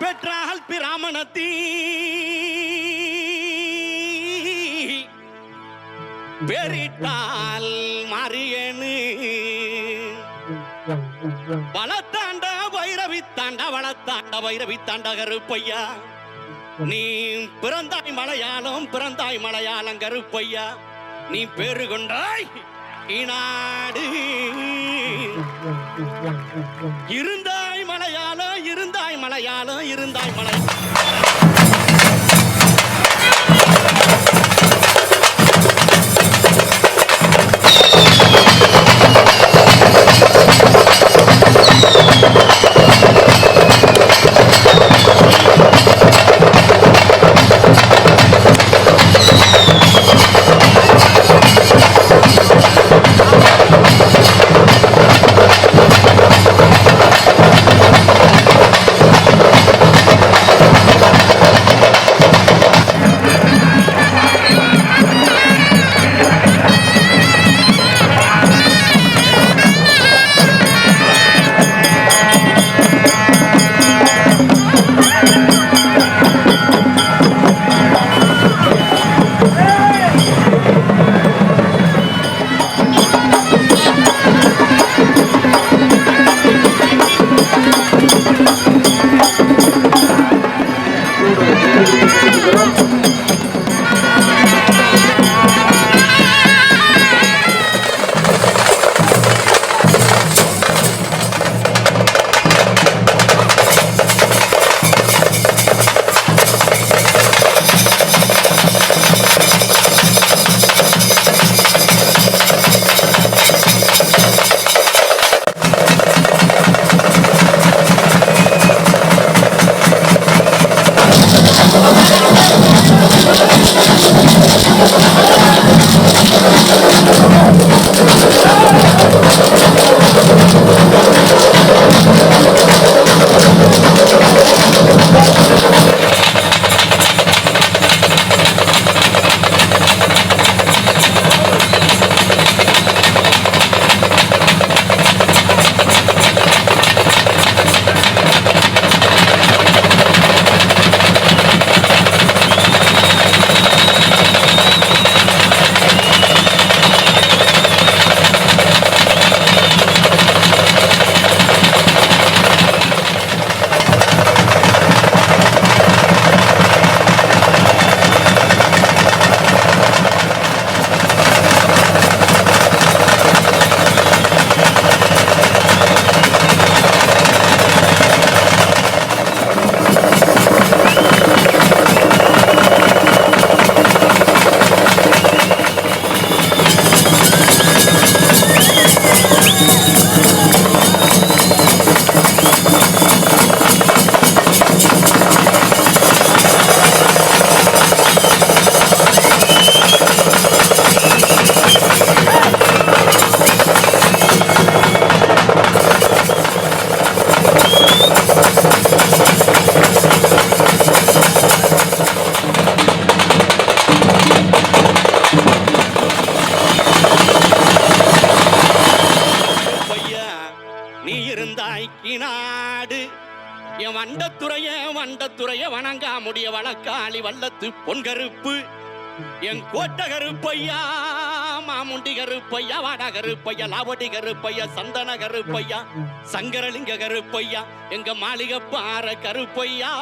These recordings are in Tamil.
பெற்றால் பிராமணத்தீ. பெரிட்டால் மாரியனு வளத்தாண்ட வைரவி தாண்ட வளத்தாண்ட வைரவி தாண்ட கருப்பையா. நீ பிறந்தாய் மலையாளம் பிறந்தாய் மலையாளம் கருப்பையா. நீ பேரு கொண்டாய் இநாடு இருந்தாய் மலையாளம் இருந்தாய் மலையாளம் இருந்தாய் மலை வணங்காமுடைய வழக்காளி வல்லத்து பொன்கருப்பு என் கோட்ட கருப்பையா மாமுண்டி கருப்பையா வாட கருப்பையா லாவடி கருப்பையா சந்தன கருப்பையா சங்கரலிங்க கருப்பையா எங்க மாளிகை பாற கருப்பையா.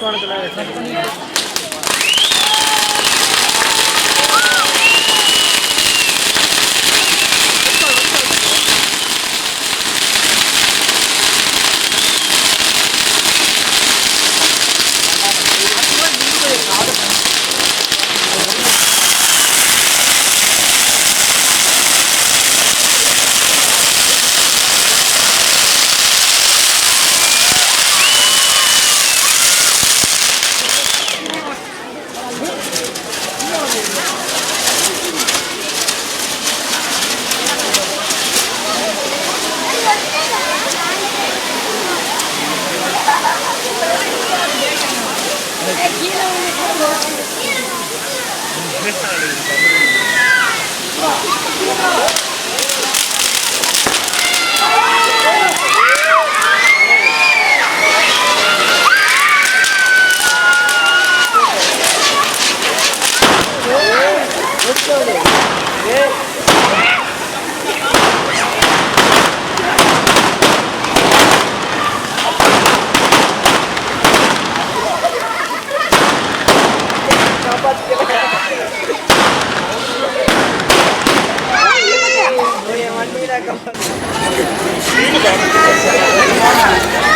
பறந்து வந்து 去你妈的！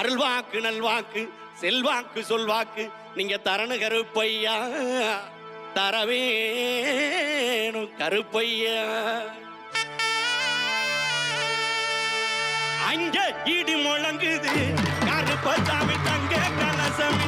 அருள்வாக்கு நல்வாக்கு செல்வாக்கு சொல்வாக்கு. நீங்க தரணு கருப்பையா? தரவேணும் கருப்பையா? அங்க இடி முழங்குது கருப்பசாமி தங்க கலசம்